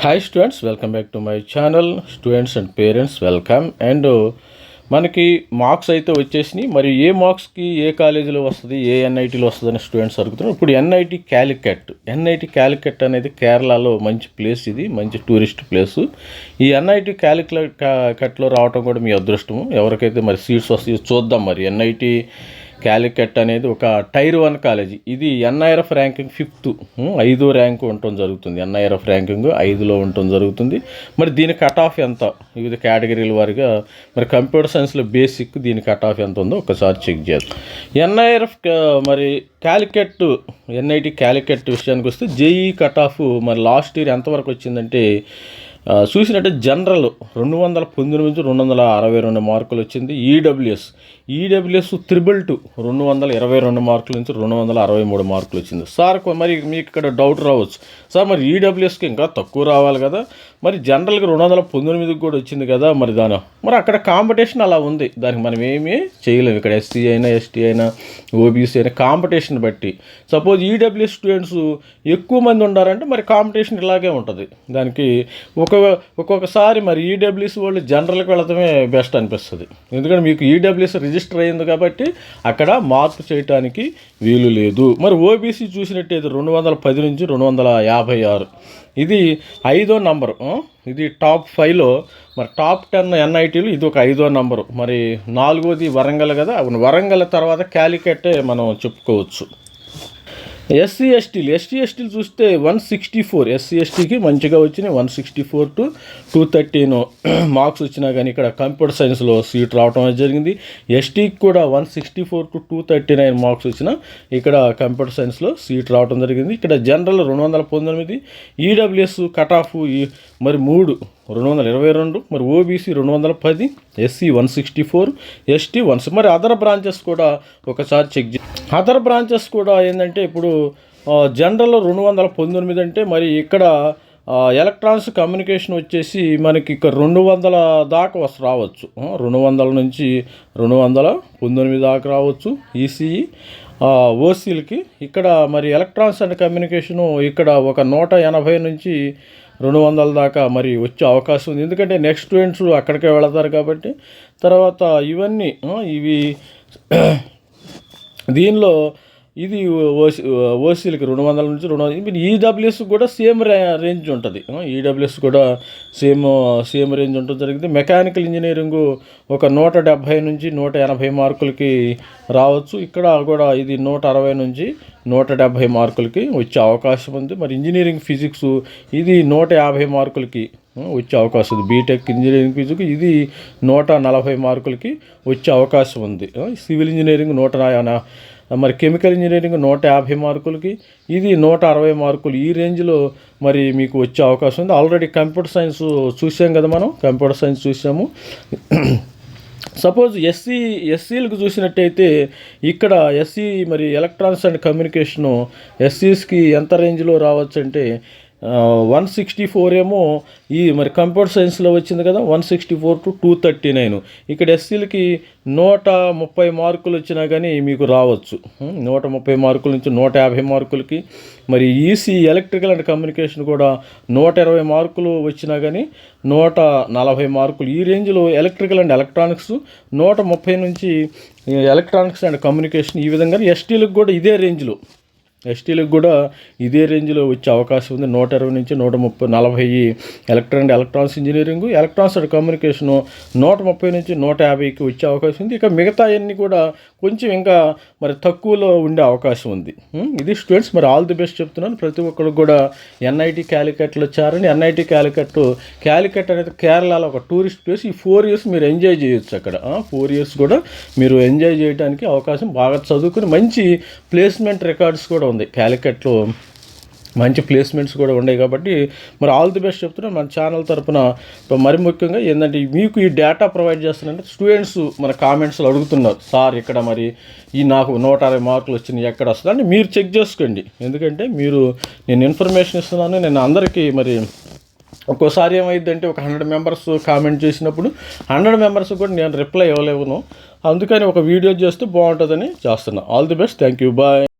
Hi students welcome back to my channel students and parents welcome and మనకి marks అయితే వచ్చేసినాయి. మరి ఏ మార్క్స్కి ఏ కాలేజీలో వస్తుంది ఏ ఎన్ఐటీలో వస్తుంది అని స్టూడెంట్స్ అడుగుతున్నారు. ఇప్పుడు ఎన్ఐటి క్యాలికట్ ఎన్ఐటి క్యాలికట్ అనేది కేరళలో మంచి ప్లేస్ ఇది మంచి టూరిస్ట్ ప్లేస్ ఈ ఎన్ఐటి క్యాలికట్లో రావటం కూడా మీ అదృష్టము. ఎవరికైతే మరి సీట్స్ వస్తాయో చూద్దాం మరి. ఎన్ఐటి క్యాలికట్ అనేది ఒక టైర్ వన్ కాలేజీ. ఇది ఎన్ఐఆర్ఎఫ్ ర్యాంకింగ్ ఫిఫ్త్. ఐదో ర్యాంకు ఉండటం జరుగుతుంది. ఎన్ఐఆర్ఎఫ్ ర్యాంకింగ్ ఐదులో ఉండటం జరుగుతుంది. మరి దీని కట్ ఆఫ్ ఎంత? వివిధ కేటగిరీల వారిగా మరి కంప్యూటర్ సైన్స్లో బేసిక్ దీని కట్ ఆఫ్ ఎంత ఉందో ఒకసారి చెక్ చేద్దాం. ఎన్ఐఆర్ఎఫ్ మరి క్యాలికెట్ ఎన్ఐటి క్యాలికెట్ విషయానికి వస్తే జేఈ కట్ ఆఫ్ మరి లాస్ట్ ఇయర్ ఎంతవరకు వచ్చిందంటే చూసినట్టే జనరల్ రెండు వందల పంతొమ్మిది నుంచి రెండు వందల అరవై రెండు మార్కులు వచ్చింది. ఈడబ్ల్యూఎస్ ఈడబ్ల్యూఎస్ త్రిబుల్ టూ రెండు వందల ఇరవై రెండు మార్కుల నుంచి రెండు వందల అరవై మూడు మార్కులు వచ్చింది. సార్ మరి మీకు ఇక్కడ డౌట్ రావచ్చు. సార్ మరి ఈడబ్ల్యూఎస్కి ఇంకా తక్కువ రావాలి కదా. మరి జనరల్గా రెండు వందల పంతొమ్మిదికి కూడా వచ్చింది కదా మరి దాని మరి అక్కడ కాంపిటీషన్ అలా ఉంది. దానికి మనం ఏమీ చేయలేము. ఇక్కడ ఎస్సీ అయినా ఎస్టీ అయినా ఓబీసీ అయినా కాంపిటీషన్ బట్టి. సపోజ్ ఈడబ్ల్యూ స్టూడెంట్స్ ఎక్కువ మంది ఉండారంటే మరి కాంపిటీషన్ ఇలాగే ఉంటుంది. దానికి ఒక ఒక్కొక్కసారి మరి ఈడబ్ల్యూసీ వాళ్ళు జనరల్కి వెళ్ళడమే బెస్ట్ అనిపిస్తుంది. ఎందుకంటే మీకు ఈడబ్ల్యూసీ రిజిస్టర్ అయింది కాబట్టి అక్కడ మార్పు చేయటానికి వీలు లేదు. మరి ఓబీసీ చూసినట్టయితే రెండు వందల పది నుంచి రెండు వందల యాభై ఆరు. ఇది ఐదో నంబరు ఇది టాప్ ఫైవ్లో. మరి టాప్ టెన్ ఎన్ఐటీలు ఇది ఒక ఐదో నంబరు. మరి నాలుగోది వరంగల్ కదా అవును వరంగల్ తర్వాత క్యాలికట్టే మనం చెప్పుకోవచ్చు. ఎస్సీ ఎస్టీలు ఎస్టీ ఎస్టీలు చూస్తే వన్ సిక్స్టీ ఫోర్. ఎస్సీ ఎస్టీకి మంచిగా వచ్చినాయి. One sixty four to two thirteen marks వచ్చినా కానీ ఇక్కడ కంప్యూటర్ సైన్స్లో సీట్ రావడం అనేది జరిగింది. ఎస్టీకి కూడా one sixty four to two thirty nine marks వచ్చినా ఇక్కడ కంప్యూటర్ సైన్స్లో సీట్ రావడం జరిగింది. ఇక్కడ జనరల్ రెండు వందల పంతొమ్మిది ఈడబ్ల్యూఎస్ కట్ ఆఫ్ మరి మూడు రెండు వందల ఇరవై రెండు మరి ఓబీసీ రెండు వందల పది SC one sixty four ST once మరి అదర్ బ్రాంచెస్ కూడా ఒకసారి చెక్ చే అదర్ బ్రాంచెస్ కూడా ఏంటంటే ఇప్పుడు జనరల్ రెండు వందల పంతొమ్మిది అంటే మరి ఇక్కడ ఎలక్ట్రానిక్స్ కమ్యూనికేషన్ వచ్చేసి మనకి ఇక్కడ రెండు వందల దాకా వస్తు రావచ్చు. రెండు వందల నుంచి రెండు వందల పంతొమ్మిది దాకా రావచ్చు ఈసీఈ. ఓసీలకి ఇక్కడ మరి ఎలక్ట్రాన్స్ అండ్ కమ్యూనికేషను ఇక్కడ ఒక నూట ఎనభై నుంచి రెండు వందల దాకా మరి వచ్చే అవకాశం ఉంది. ఎందుకంటే నెక్స్ట్ స్టూడెంట్స్ అక్కడికే వెళతారు కాబట్టి. తర్వాత ఇవన్నీ ఇవి దీనిలో ఇది ఓసీ ఓసీలకి రెండు వందల నుంచి రెండు వందల మీరు ఈడబ్ల్యూఎస్ కూడా సేమ్ రేంజ్ ఉంటుంది. ఈడబ్ల్యూఎస్ కూడా సేమ్ సేమ్ రేంజ్ ఉంటుంది జరిగింది మెకానికల్ ఇంజనీరింగ్ ఒక నూట డెబ్భై నుంచి నూట ఎనభై మార్కులకి రావచ్చు. ఇక్కడ కూడా ఇది నూట అరవై నుంచి నూట డెబ్భై మార్కులకి వచ్చే అవకాశం ఉంది. మరి ఇంజనీరింగ్ ఫిజిక్స్ ఇది నూట యాభై మార్కులకి వచ్చే అవకాశం ఉంది. బీటెక్ ఇంజనీరింగ్ ఫిజిక్స్ ఇది నూట నలభై మార్కులకి వచ్చే అవకాశం ఉంది. సివిల్ ఇంజనీరింగ్ నూట నా- మరి కెమికల్ ఇంజనీరింగ్ నూట యాభై మార్కులకి ఇది నూట అరవై మార్కులు. ఈ రేంజ్లో మరి మీకు వచ్చే అవకాశం ఉంది. ఆల్రెడీ కంప్యూటర్ సైన్స్ చూసాం కదా మనం కంప్యూటర్ సైన్స్ చూసాము. సపోజ్ ఎస్సీ ఎస్సీలకు చూసినట్టయితే ఇక్కడ ఎస్సీ మరి ఎలక్ట్రానిక్స్ అండ్ కమ్యూనికేషను ఎస్సీస్కి ఎంత రేంజ్లో రావచ్చు అంటే వన్ సిక్స్టీ ఫోర్ ఏమో ఈ మరి కంప్యూటర్ సైన్స్లో వచ్చింది కదా one sixty four to two thirty nine. ఇక్కడ ఎస్సీలకి నూట ముప్పై మార్కులు వచ్చినా కానీ మీకు రావచ్చు. నూట ముప్పై మార్కుల నుంచి నూట యాభై మార్కులకి. మరి ఈసీ ఎలక్ట్రికల్ అండ్ కమ్యూనికేషన్ కూడా నూట ఇరవై మార్కులు వచ్చినా కానీ నూట నలభై మార్కులు. ఈ రేంజ్లో ఎలక్ట్రికల్ అండ్ ఎలక్ట్రానిక్స్ నూట ముప్పై నుంచి ఎలక్ట్రానిక్స్ అండ్ కమ్యూనికేషన్ ఈ విధంగా ఎస్టీలకు కూడా ఇదే రేంజ్లో. ఎస్టీలకు కూడా ఇదే రేంజ్లో వచ్చే అవకాశం ఉంది. నూట ఇరవై నుంచి నూట ముప్పై నలభై electronic electronics engineering electronics and communication నూట ముప్పై నుంచి నూట యాభైకి వచ్చే అవకాశం ఉంది. ఇక మిగతా అన్నీ కూడా కొంచెం ఇంకా మరి తక్కువలో ఉండే అవకాశం ఉంది. ఇది స్టూడెంట్స్ మరి ఆల్ ది బెస్ట్ చెప్తున్నాను. ప్రతి ఒక్కరు కూడా ఎన్ఐటి క్యాలికట్లో వచ్చారని ఎన్ఐటి క్యాలికట్ క్యాలికట్ అనేది కేరళలో ఒక టూరిస్ట్ ప్లేస్. ఈ ఫోర్ ఇయర్స్ మీరు ఎంజాయ్ చేయొచ్చు అక్కడ. ఫోర్ ఇయర్స్ కూడా మీరు ఎంజాయ్ చేయడానికి అవకాశం బాగా చదువుకుని మంచి ప్లేస్మెంట్ రికార్డ్స్ కూడా ఉంది. క్యాలికట్లో మంచి ప్లేస్మెంట్స్ కూడా ఉన్నాయి కాబట్టి మరి ఆల్ ది బెస్ట్ చెప్తున్నాను. మన ఛానల్ తరపున ఇప్పుడు మరి ముఖ్యంగా ఏంటంటే మీకు ఈ డేటా ప్రొవైడ్ చేస్తున్నారంటే స్టూడెంట్స్ మన కామెంట్స్లో అడుగుతున్నారు. సార్ ఇక్కడ మరి ఈ నాకు నూట అరవై మార్కులు వచ్చినాయి ఎక్కడ వస్తుంది? అంటే మీరు చెక్ చేసుకోండి. ఎందుకంటే మీరు నేను ఇన్ఫర్మేషన్ ఇస్తున్నాను నేను అందరికీ మరి ఒక్కోసారి ఏమైందంటే ఒక హండ్రెడ్ మెంబర్స్ కామెంట్ చేసినప్పుడు హండ్రెడ్ మెంబర్స్ కూడా నేను రిప్లై ఇవ్వలేవును అందుకని ఒక వీడియో చేస్తే బాగుంటుందని చేస్తున్నా. All the best thank you bye